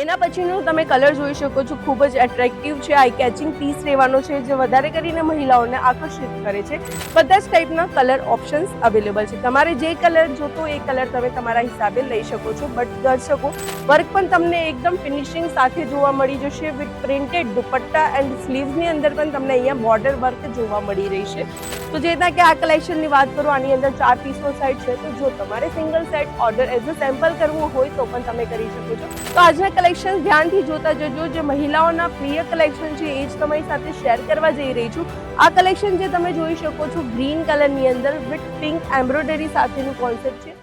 એના પછીનું તમે કલર જોઈ શકો છો, ખૂબ જ એટ્રેક્ટિવ છે. આઈ કેચિંગ પીસ રહેવાનો છે, જે વધારે કરીને મહિલાઓને આકર્ષિત કરે છે. બધા જ ટાઈપના કલર ઓપ્શન્સ અવેલેબલ છે. તમારે જે કલર જોતો એ કલર તમે તમારા હિસાબે લઈ શકો છો. બટ દર્શકો વર્ક પણ તમને એકદમ ફિનિશિંગ સાથે જોવા મળી જશે. વિથ પ્રિન્ટેડ દુપટ્ટા એન્ડ સ્લીવ્સની અંદર પણ તમને અહીંયા બોર્ડર વર્ક જોવા મળી રહી છે તો જે રીતના કે આ કલેક્શનની વાત કરું, આની અંદર ચાર પીસનો સેટ છે. તો જો તમારે single set order as a sample કરવું હોય તો પણ તમે કરી શકો છો. તો આજના કલેક્શન ધ્યાનથી જોતા જજો. જે મહિલાઓના પ્રિય કલેક્શન છે, એ જ તમારી સાથે શેર કરવા જઈ રહી છું. આ કલેક્શન જે તમે જોઈ શકો છો ગ્રીન કલરની અંદર વિથ પિંક એમ્બ્રોઇડરી સાથેનું કોન્સેપ્ટ છે.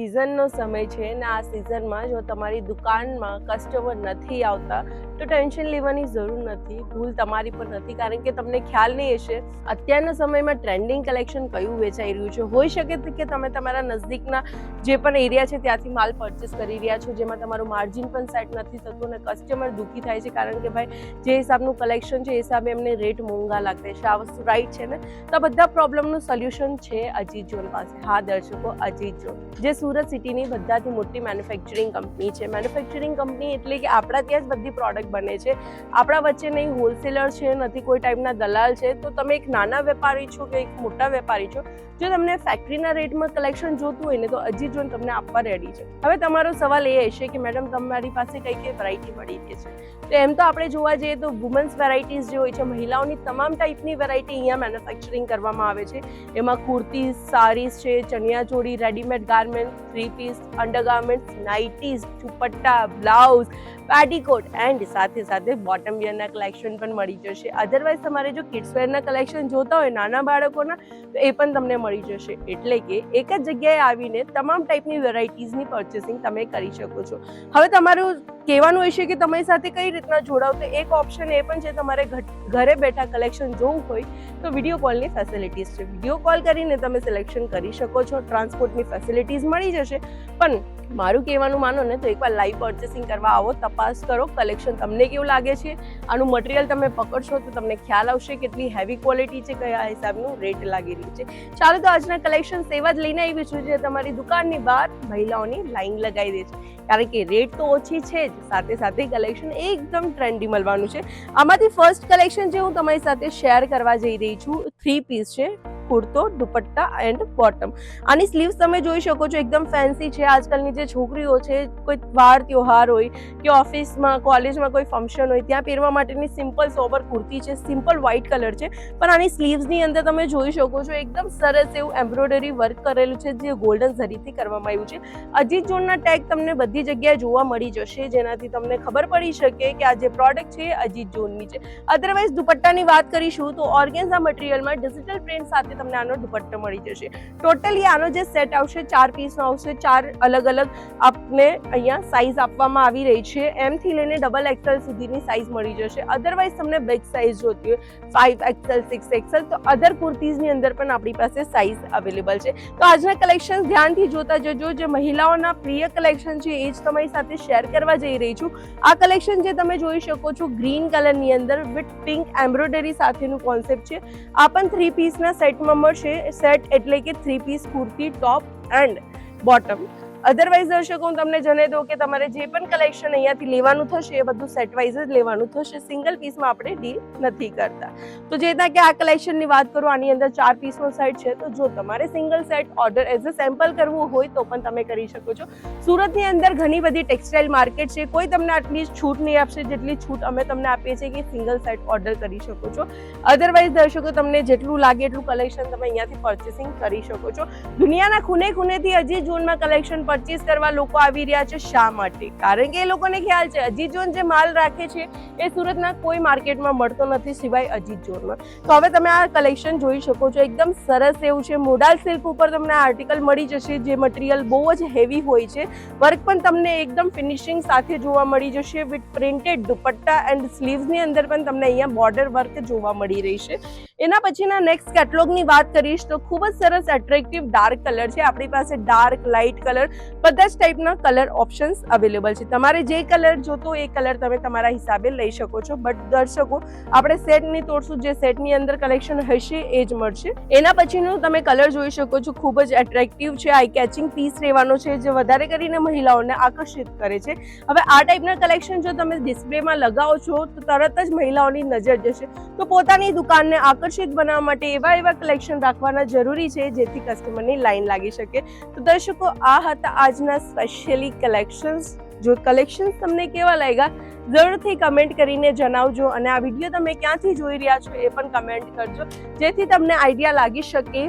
સિઝનનો સમય છે ને આ સિઝનમાં જો તમારી દુકાનમાં કસ્ટમર નથી આવતા, તો ટેન્શન લેવાની જરૂર નથી, ભૂલ તમારી પર નથી, કારણ કે તમને ખ્યાલ નહીં હશે. અત્યારના સમયમાં ટ્રેન્ડિંગ કલેક્શન કયું વેચાઈ રહ્યું છે? હોઈ શકે કે તમે તમારા નજદીકના જે પણ એરિયા છે ત્યાંથી માલ પરચેસ કરી રહ્યા છો, જેમાં તમારું માર્જિન પણ સેટ નથી થતું અને કસ્ટમર દુઃખી થાય છે, કારણ કે ભાઈ, જે હિસાબનું કલેક્શન છે એ હિસાબે એમને રેટ મોંઘા લાગતા છે. આ વસ્તુ રાઈટ છે ને? તો આ બધા પ્રોબ્લેમનું સોલ્યુશન છે અજીત જોન પાસે. હા, દર્શકો, અજીત જોન. જે સુરત સિટીની બધાથી મોટી મેન્યુફેક્ચરિંગ કંપની છે. મેન્યુફેક્ચરિંગ કંપની એટલે કે આપણા ત્યાં જ બધી પ્રોડક્ટ બને છે. આપણા વચ્ચે નહીં હોલસેલર છે, નથી, કોઈ ટાઈપના દલાલ છે. તો તમે એક નાના વેપારી છો કે એક મોટા વેપારી છો, જો તમને ફેક્ટરીના રેટમાં કલેક્શન જોતું હોય ને, તો હજી જોઈને તમને આપવા રેડી છે. હવે તમારો સવાલ એ હશે કે મેડમ તમારી પાસે કઈ કઈ વેરાયટી મળી રહી છે? તો એમ તો આપણે જોવા જઈએ તો વુમન્સ વેરાયટીઝ જે હોય છે, મહિલાઓની તમામ ટાઈપની વેરાયટી અહીંયા મેન્યુફેક્ચરિંગ કરવામાં આવે છે. એમાં કુર્તી સારીઝ છે, chaniya choli readymade garment three piece undergarments nighties dupatta blouse petticoat and સાથે સાથે બોટમ વેરના કલેક્શન પણ મળી જશે. અધરવાઇઝ તમારે જો કિડ્સ વેરના કલેક્શન જોતા હોય, નાના બાળકોના, તો એ પણ તમને મળી જશે. એટલે કે એક જ જગ્યાએ આવીને તમામ ટાઈપની વેરાયટીઝની પરચેસિંગ તમે કરી શકો છો. હવે તમારું કહેવાનું હશે કે તમારી સાથે કઈ રીતના જોડાવ તો એક ઓપ્શન એ પણ છે તમારે ઘરે બેઠા કલેક્શન જોવું હોય તો વીડિયો કોલની ફેસિલિટીઝ છે. વીડિયો કોલ કરીને તમે સિલેક્શન કરી શકો છો. ટ્રાન્સપોર્ટની ફેસિલિટીઝ મળી જશે. પણ મારું કહેવાનું માનો ને, તો એકવાર લાઈવ પરચેસિંગ કરવા આવો, તપાસ કરો કલેક્શન તમને કેવું લાગે છે? આનું મટીરિયલ તમે પકડશો તો તમને ખ્યાલ આવશે કેટલી હેવી ક્વોલિટી છે, કયા હિસાબનું રેટ લાગી રહ્યું છે. ચાલો તો આજના કલેક્શન સેવા જ લઈને આવી છું, જે તમારી દુકાનની બહાર મહિલાઓની લાઈન લગાવી દે છે. કારણ કે રેટ તો ઓછી છે જ, સાથે સાથે કલેક્શન એકદમ ટ્રેન્ડી મળવાનું છે. આમાંથી ફર્સ્ટ કલેક્શન જે હું તમારી સાથે શેર કરવા જઈ રહી છું થ્રી પીસ છે. કુર્તો, દુપટ્ટા એન્ડ બોટમ આની સ્લીવ્સ તમે જોઈ શકો છો, એકદમ ફેન્સી છે. આજકાલની જે છોકરીઓ છે કોઈ વાર ત્યોહાર હોય કે ઓફિસમાં, કોલેજમાં કોઈ ફંક્શન હોય, ત્યાં પહેરવા માટેની સિમ્પલ સોબર કુર્તી છે સિમ્પલ વ્હાઇટ કલર છે. પણ આની સ્લીવ્સની અંદર તમે જોઈ શકો છો, એકદમ સરસ એવું એમ્બ્રોઇડરી વર્ક કરેલું છે, જે ગોલ્ડન ઝરીથી કરવામાં આવ્યું છે. અજીત જોનના ટેગ તમને બધી જગ્યાએ જોવા મળી જશે, જેનાથી તમને ખબર પડી શકે કે આ જે પ્રોડક્ટ છે અજીત જોનની છે. અધરવાઇઝ દુપટ્ટાની વાત કરીશું તો ઓર્ગેન્ઝા મટીરિયલમાં ડિજિટલ પ્રિન્ટ સાથે તમને આનો દુપટ્ટો મળી જશે. ટોટલી આનો જે સેટ આવશે, ચાર પીસનો આવશે, ચાર અલગ અલગ આપને અહીંયા સાઇઝ આપવામાં આવી રહી છે. એમથી લઈને ડબલ એક્સેલ સુધીની સાઇઝ મળી જશે. અધરવાઇઝ તમને બિગ સાઇઝ જોતી હોય ફાઇવ એક્સેલ સિક્સ એક્સેલ તો અધર કુર્તીઝની અંદર પણ આપણી પાસે સાઇઝ અવેલેબલ છે. તો આજના કલેક્શન ધ્યાનથી જોતા જજો. જે મહિલાઓના પ્રિય કલેક્શન છે, એ જ તમારી સાથે શેર કરવા જઈ રહી છું. આ કલેક્શન જે તમે જોઈ શકો છો ગ્રીન કલરની અંદર વિથ પિંક એમ્બ્રોઇડરી સાથેનું કોન્સેપ્ટ છે. આ પણ થ્રી પીસના સેટમાં મળશે સેટ એટલે કે three piece kurti top and bottom otherwise દર્શકો, હું તમને જણાવી દઉં કે તમારે જે પણ કલેક્શન અહીંયાથી લેવાનું થશે, એ બધું સેટ વાઇઝ જ લેવાનું થશે. સિંગલ પીસમાં આપણે ડીલ નથી કરતા. તો જે રીતના કે આ કલેક્શનની વાત કરું, આની અંદર ચાર પીસનો સેટ છે. તો જો તમારે single set order as a sample કરવું હોય, તો પણ તમે કરી શકો છો. સુરતની અંદર ઘણી બધી ટેક્સટાઇલ માર્કેટ છે. કોઈ તમને આટલી છૂટ નહીં આપશે, જેટલી છૂટ અમે તમને આપીએ છીએ કે સિંગલ સેટ ઓર્ડર કરી શકો છો. અધરવાઇઝ દર્શકો, તમને જેટલું લાગે એટલું કલેક્શન તમે અહીંયાથી પરચેસિંગ કરી શકો છો. દુનિયાના ખૂને ખૂનેથી હજી જૂનમાં કલેક્શન પરચેસ કરવા લોકો આવી રહ્યા છે શા માટે? કારણ કે એ લોકોને ખ્યાલ છે અજીત ઝોન જે માલ રાખે છે, એ સુરતના કોઈ માર્કેટમાં મળતો નથી સિવાય અજીત ઝોનમાં તો હવે તમે આ કલેક્શન જોઈ શકો છો, એકદમ સરસ એવું છે. મોડાલ સિલ્ક ઉપર તમને આર્ટિકલ મળી જશે, જે મટીરિયલ બહુ જ હેવી હોય છે. વર્ક પણ તમને એકદમ ફિનિશિંગ સાથે જોવા મળી જશે, વિથ પ્રિન્ટેડ દુપટ્ટા એન્ડ સ્લીવ્સની અંદર પણ તમને અહીંયા બોર્ડર વર્ક જોવા મળી રહી છે એના પછીના નેક્સ્ટ કેટલોગની વાત કરીશ તો ખૂબ જ સરસ એટ્રેક્ટિવ ડાર્ક કલર છે. આપણી પાસે ડાર્ક લાઇટ કલર બધા જ ટાઈપના કલર ઓપ્શન્સ અવેલેબલ છે. તમારે જે કલર જોતો એ કલર તમે તમારા હિસાબે લઈ શકો છો. બટ દર્શકો, આપણે સેટ નહીં તોડશું, જે સેટની અંદર કલેક્શન હશે એ જ મળશે. એના પછીનું તમે કલર જોઈ શકો છો. ખૂબ જ એટ્રેક્ટિવ છે. આઈ કેચિંગ પીસ રહેવાનો છે, જે વધારે કરીને મહિલાઓને આકર્ષિત કરે છે. હવે આ ટાઈપના કલેક્શન જો તમે ડિસ્પ્લેમાં લગાવો છો, તો તરત જ મહિલાઓની નજર જશે. તો પોતાની દુકાનને આકર્ષિત બનાવવા માટે એવા એવા કલેક્શન રાખવાના જરૂરી છે, જેથી કસ્ટમરની લાઈન લાગી શકે. તો દર્શકો, આ હતા આજના સ્પેશિયલી કલેક્શન્સ જો કલેક્શન્સ તમને કેવા લાગ્યા, જરૂરથી કમેન્ટ કરીને જણાવજો અને આ વીડિયો તમે ક્યાંથી જોઈ રહ્યા છો એ પણ કમેન્ટ કરજો, જેથી તમને આઈડિયા લાગી શકે.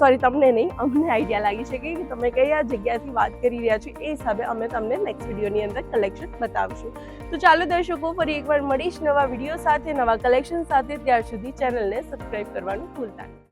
સોરી તમને નહીં, અમને આઈડિયા લાગી શકે કે તમે કયા જગ્યાથી વાત કરી રહ્યા છો એ હિસાબે અમે તમને નેક્સ્ટ વિડીયોની અંદર કલેક્શન બતાવશું. તો ચાલો દર્શકો, ફરી એકવાર મળીશ નવા વીડિયો સાથે, નવા કલેક્શન સાથે. ત્યાર સુધી ચેનલને સબસ્ક્રાઈબ કરવાનું ભૂલતા નહીં.